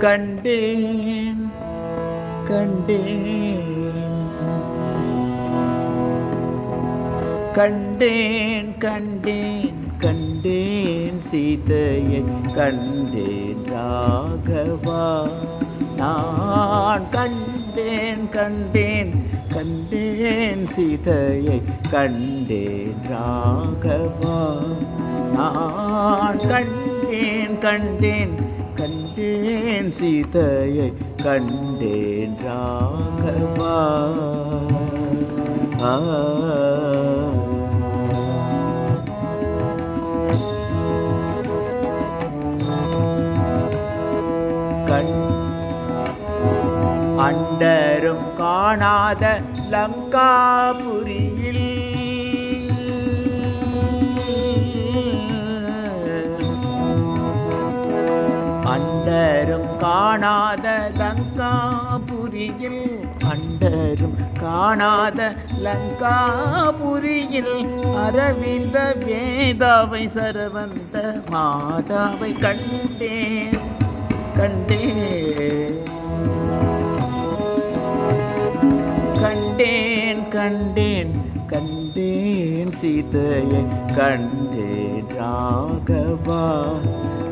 கண்டேன் கண்டேன். கண்டேன் கண்டேன் கண்டேன் சீதையை கண்டேன் ராகவா. நான் கண்டேன் கண்டேன் கண்டேன் சீதையை கண்டேன் ராகவா. நான் கண்டேன் கண்டேன் கண்டேன் சீதையை கண்டேன் ராகவா. ஆ. அண்டரும் காணாத லங்காபுரியில். அண்டரும் காணாத லங்காபுரியில். அண்டரும் காணாத லங்காபுரியில். அரவிந்த வேதாவை சரவந்த மாதாவை கண்டேன் கண்டேன். கண்டேன் கண்டேன் கண்டேன் சீதையை கண்டேன் ராகவா.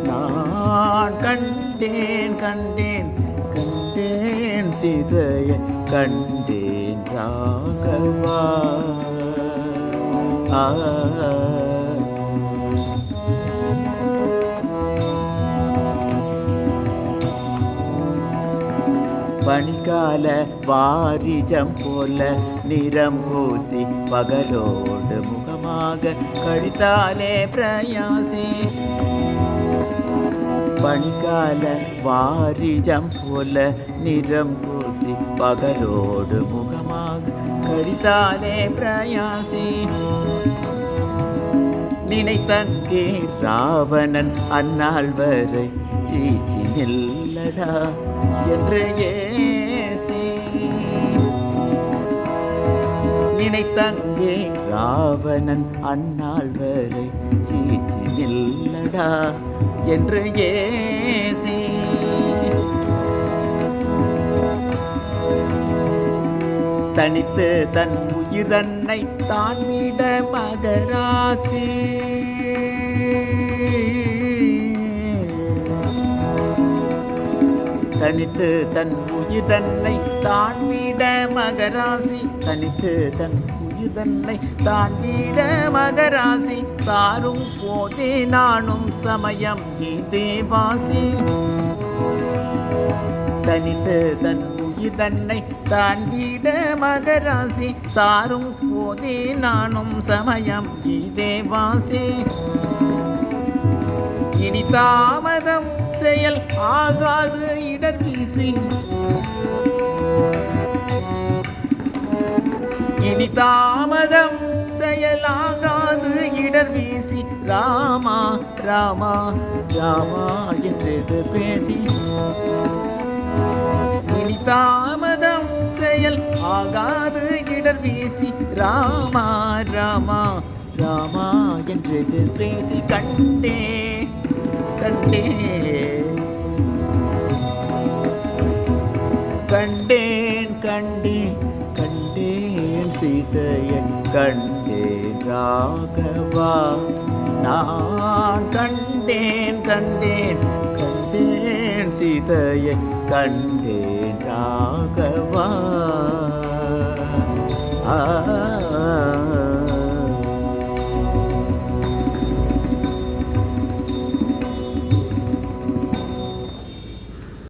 நான் கண்டேன் கண்டேன் கண்டேன் சீதையை கண்டேன் ராகவா. ஆ பனிகால வாரிஜம் போல நிறம் கூசி பகலோடு முகமாக கழித்தாலே பிரயாசி பனிகால வாரிஜம் போல நிறம் பூசி பகலோடு முகமாக கழித்தாலே பிரயாசி நினைத்தங்கே ராவணன் அந்நாள் வரை சீச்சி நில்லடா என்று ஏசி. நினைத்தங்கே ராவணன் அந்நாள் வரை சீச்சி நில்லடா என்று ஏ தனித்து தன் உயிரன்னை தான் விட மகராசி. தனித்து தன் உயிரன்னை தான் விட மகராசி. தனித்து தன் உயிரன்னை தான் விட மகராசி. சாரும் போதே நானும் சமயம் இதே வாசி. தனித்து தன் உயிர் தன்னை தான் மகராசி. சாரும் போதே நானும் சமயம் இதே வாசி. இனி தாமதம் செயல் ஆகாது இடர் வீசி. இனி தாமதம் செயலாகாது இடர் வீசி. ராமா ராமா ராமா என்றது பேசி. இனி தாமதம் செயல் ஆகாது இடர் வீசி. ராமா ராமா ராமா என்று பேசி கண்டே கண்டே. கண்டேன் கண்டேன் கண்டேன் சீதையை கண்டேன் ராகவா. நான் கண்டேன் கண்டேன் கண்டேன் சீதையை கண்டேன் ராகவா. ஆ.